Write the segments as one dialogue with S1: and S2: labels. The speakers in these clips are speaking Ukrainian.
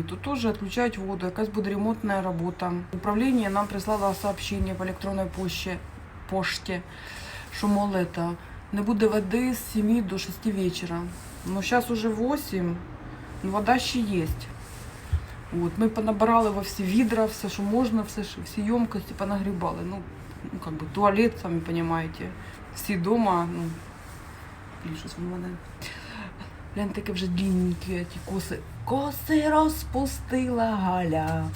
S1: Тут теж відключають воду, якась буде ремонтна робота. Управління нам прислало сообщення по електронній пошті, пошті що мол, это, не буде води з 7 до 6 вечора. Ну, зараз уже 8, ну, вода ще є. От, ми понабирали во всі відра, все, що можна, все, всі ємкості понагрібали. Ну, ну, как бы туалет, самі розумієте. Всі дома, ну, щось в мене. Глянь, таке вже длинненькі ті коси. Коси розпустила Галя.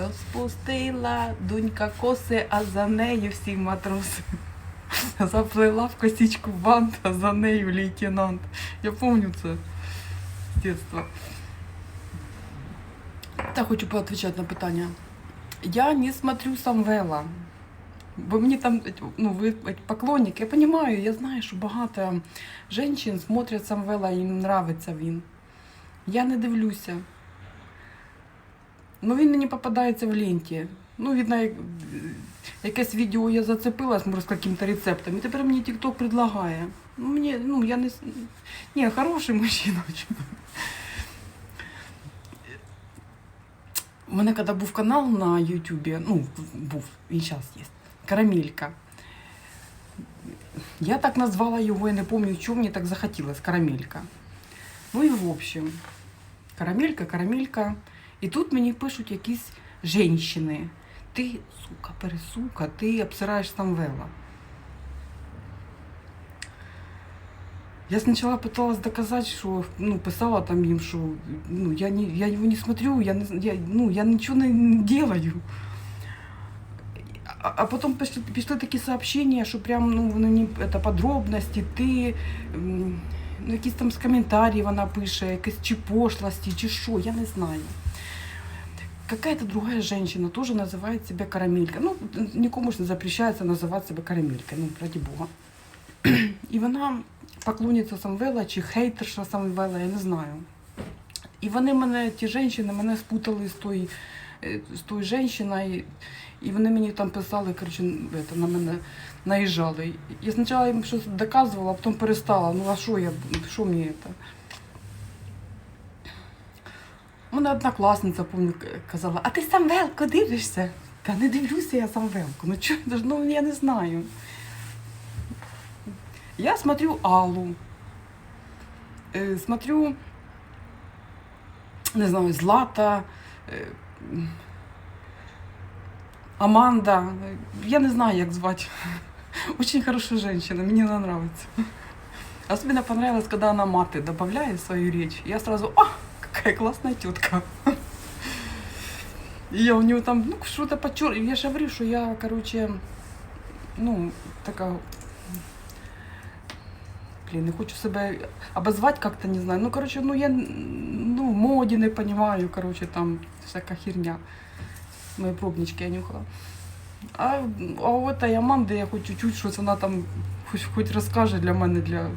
S1: Розпустила донька коси, а за нею всі матроси. Заплела в косичку бант, а за нею лейтенант. Я пам'ятаю це з дитинства. Та хочу поотвечать на питання. Я не смотрю Самвела. Бо мені там, ну, ви поклонник, я розумію, я знаю, що багато жінок смотрять Самвела, і їм нравиться він. Я не дивлюся. Ну, він мені попадається в ленті. Ну, видно, якесь відео я зацепилась, може, з яким-то рецептом, і тепер мені TikTok предлагає. Ну, мені, ну, я не... Ні, хороший мужчина. У мене коли був канал на Ютубі, ну, був, він зараз є, Карамелька. Я так назвала його, я не пам'ятаю, чому мені так захотілося, Карамелька. Ну і в общем, Карамелька, Карамелька. І тут мені пишуть якісь жінки. Ти, сука, пересука, ти обсираєш Самвела. Я сначала пыталась доказать, что, ну, писала там им, что, ну, я, не, я его не смотрю, я, не, я, ну, я ничего не, не делаю. А, а потом пішли, пішли такі сообщения, що прям, ну, вони не, это подробності, ти, м, ну, якісь там з коментарів вона пише, якісь чи пошлості, чи що, я не знаю. Какая-то другая женщина тоже называет себя карамелька. Ну, никому ж не запрещается называть себя карамелькой, ну, ради бога. І вона поклонниця Самвела чи хейтерша Самвела, я не знаю. І вони мене, ті жінки, мене спутали з тою, е, з тою жінкою, і вони мені там писали, коротше, это, на мене наїжджали. Я спочатку їм щось доказувала, а потім перестала. Ну а що я, що мені це? У мене однокласниця, пам'ятаю, казала, а ти Самвелко дивишся? Та не дивлюся я Самвелку. Ну чого, ну я не знаю. Я смотрю Аллу. Э, смотрю, не знаю, Злата, э, м, Аманда. Я не знаю, як звати. Очень хорошая женщина, мне она нравится. Особенно понравилось, когда она маты добавляет в свою речь. Я сразу, а, какая классная тетка. И я у нее там, ну, что-то подчер... Я же говорю, что я, короче, ну, такая Блін, не хочу себе обозвати как-то, не знаю. Ну, короче, ну я моді не понимаю, короче, там всяка херня. Мої пробнички я нюхала. А, а этой Аманди я хоч чуть-чуть щось вона там хоч, хоч розкаже для мене, для,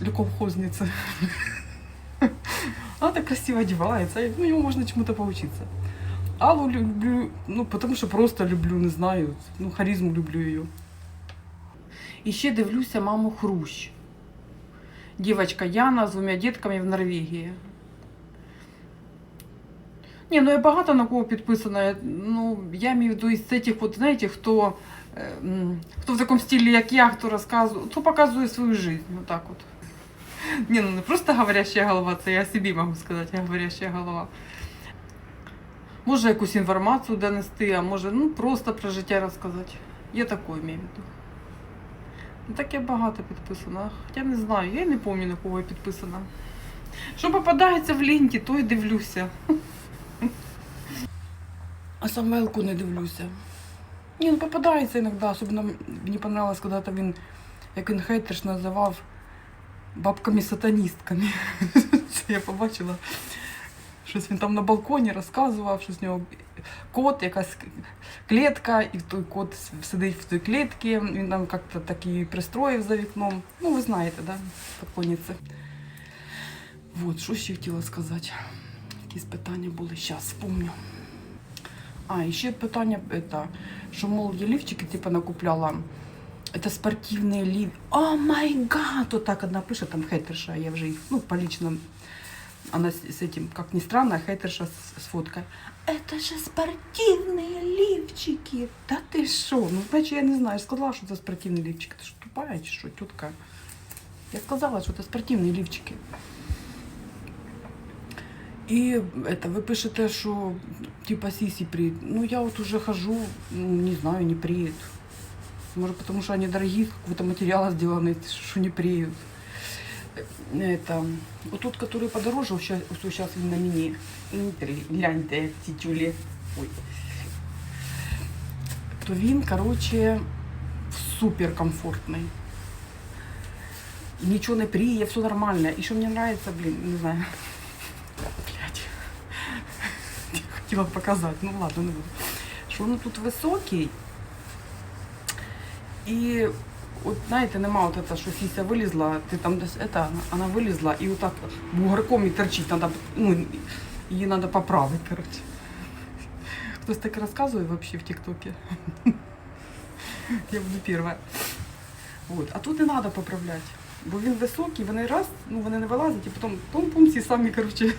S1: для колхозниці. Она так красиво одевается, ну, йому можна чему-то поучиться. Аллу люблю, ну, потому що просто люблю, не знаю, ну, харизму люблю її. І ще дивлюся маму Хрущ. Дівчинка Яна з двома дітками в Норвегії. Ні, ну я багато на кого підписана. Ну, я маю в виду із цих, от, знаєте, хто, е, хто в такому стилі, як я, хто розказує, хто показує свою життя. Вот так от. Ні, ну не просто говорящая голова, це я собі можу сказати, я говорящая голова. Може якусь інформацію донести, а може ну, просто про життя розказати. Я таке маю в. Ну, Так я багато підписана. Хоча не знаю, я не пам'ятаю, на кого я підписана. Що попадається в ленті, то й дивлюся. А Самвелку не дивлюся. Ні, ну попадається іноді, особливо мені понравилось, коли він, як він хейтерш називав бабками-сатаністками. Це я побачила. Щось він там на балконі розказував, що з нього кот, якась клітка, і той кот сидить в той клітці, він там як-то такі пристроїв за вікном. Ну, ви знаєте, да, поклонниці. Вот, що ще хотіла сказати. Якісь питання були, зараз вспомню. А, і ще питання, это, що, мол, я лівчики типа накупляла. Это спортивные лиф. О май гад! Вот так одна пише, там хейтерша, я вже їх, ну, по личному Она с, с этим, как ни странно, хейтерша с, с фоткой. Это же спортивные лифчики. Да ты шо? Ну, значит, я не знаю. Я сказала, что это спортивные лифчики. Ты что, тупая чи что, тетка? Я сказала, что это спортивные лифчики. И это, вы пишете, что типа сиси приедет. Ну, я вот уже хожу, ну, не знаю, не приедет. Может, потому что они дорогие, из какого-то материала сделаны, что не приедут. Это, вот тот, который подороже, сейчас, сейчас він на мені. Інтерлі, гляньте, як ці тюлі. Ой. То він, короче, супер комфортний. Нічого не пріє, все нормально. І що мені нравится, блін, не знаю. Хотіла показати, ну ладно, не буду. Що він тут високий. І от знаєте, нема от это, що сіся вилізла, ти там десь это, вона вилізла і отак бугорком і торчить, надо, ну, її треба поправити, коротше. Хтось таке розказує вообще в ТикТоке? Я буду перша. Вот. А тут не треба поправляти. Бо він високий, вони раз, ну вони не вилазять, і потім пум-пум, всі самі, коротше,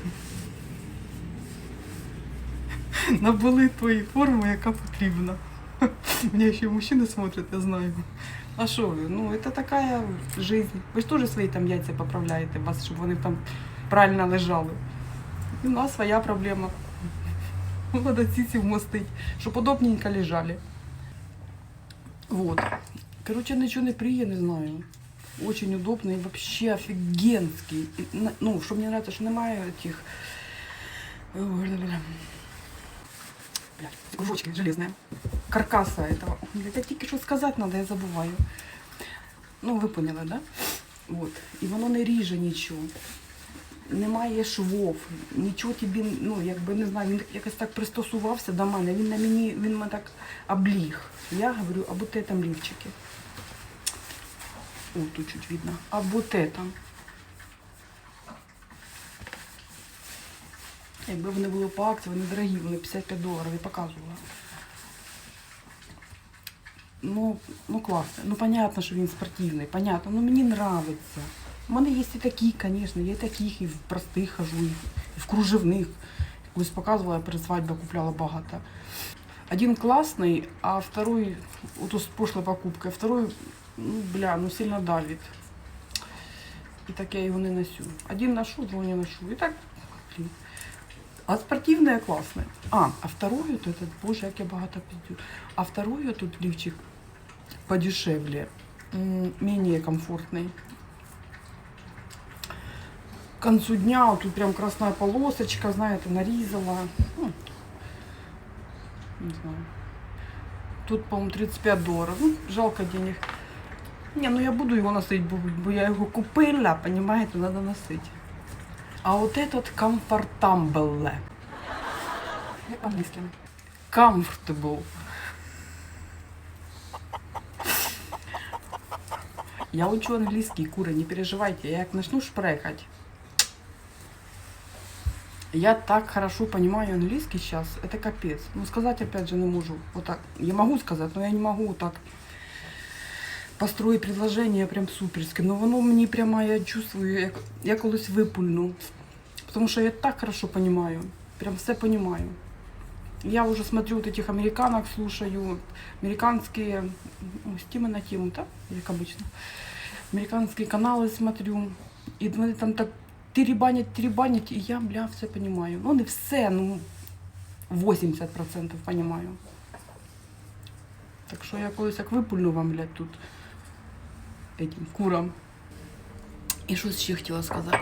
S1: набули тої форми, яка потрібна. Меня еще и мужчины смотрят, я знаю. А що ви? Ну, це така жизнь. Ви ж теж свої там яйця поправляєте, вас, щоб вони там правильно лежали. І у нас своя проблема. Надо ціці вмостить, щоб удобненько лежали. Вот. Короче, ничего не прия, не знаю. Очень удобно офигенский. И, на- ну, що мені нравится, що немає этих... Блядь, кружочки железные. Каркаса этого. Блядь, я тільки що сказати надо, я забуваю. Ну, ви поняли, да? Вот. І воно не ріже нічого. Немає швов, нічого тобі, ну, якби не знаю, він якось так пристосувався до мене. Він на мені, він мене так обліг. Я говорю, або те там лівчики. О, тут чуть видно. Або те там. Якби вони були по акції, вони дорогі, вони 55 доларів, я показувала. Ну, ну класно. Ну понятно, що він спортивний, понятно. Ну мені нравиться. У мене є і такі, звісно, є і таких, і в простих хожу, і в кружевних. Колись показувала, я перед свадьбою купляла багато. Один классный, а второй, вот с прошлой покупкой, второй, ну, бля, ну сильно давит. И так я его не ношу. Один ношу, другой не ношу. И так, блин. А спортивная классная. А, а второй вот этот, боже, як я багато пиздю. А вот тут лифчик подешевле, менее комфортный. К концу дня вот тут прям красная полосочка, знаете, нарезала. Ну, не знаю. Тут, по-моему, 35 долларов. Ну, жалко денег. Не, ну я буду его носить, бо, я його купила, понимаете, надо носить. А вот этот комфортабл. Як по-англійськи? Comfortable. Я учу английский, куры, не переживайте. Я как начну шпрехать. Я так хорошо понимаю английский сейчас, это капец. Ну, сказать опять же не могу. Вот так. Я могу сказать, но я не могу вот так построить предложение прям суперське. Но воно мені прямо, я чувствую, як, я колись випульну. Потому что я так хорошо понимаю. Прям все понимаю. Я уже смотрю вот этих американок, слушаю. Американские, ну, с темы на тему, да, как обычно. Американские каналы смотрю. І вони там так теребанять, теребанять, і я, бля, все понимаю. Ну, не все, ну, 80% понимаю. Так що я колись як випульну вам, блядь, тут этим курам. І щось ще хотіла сказати.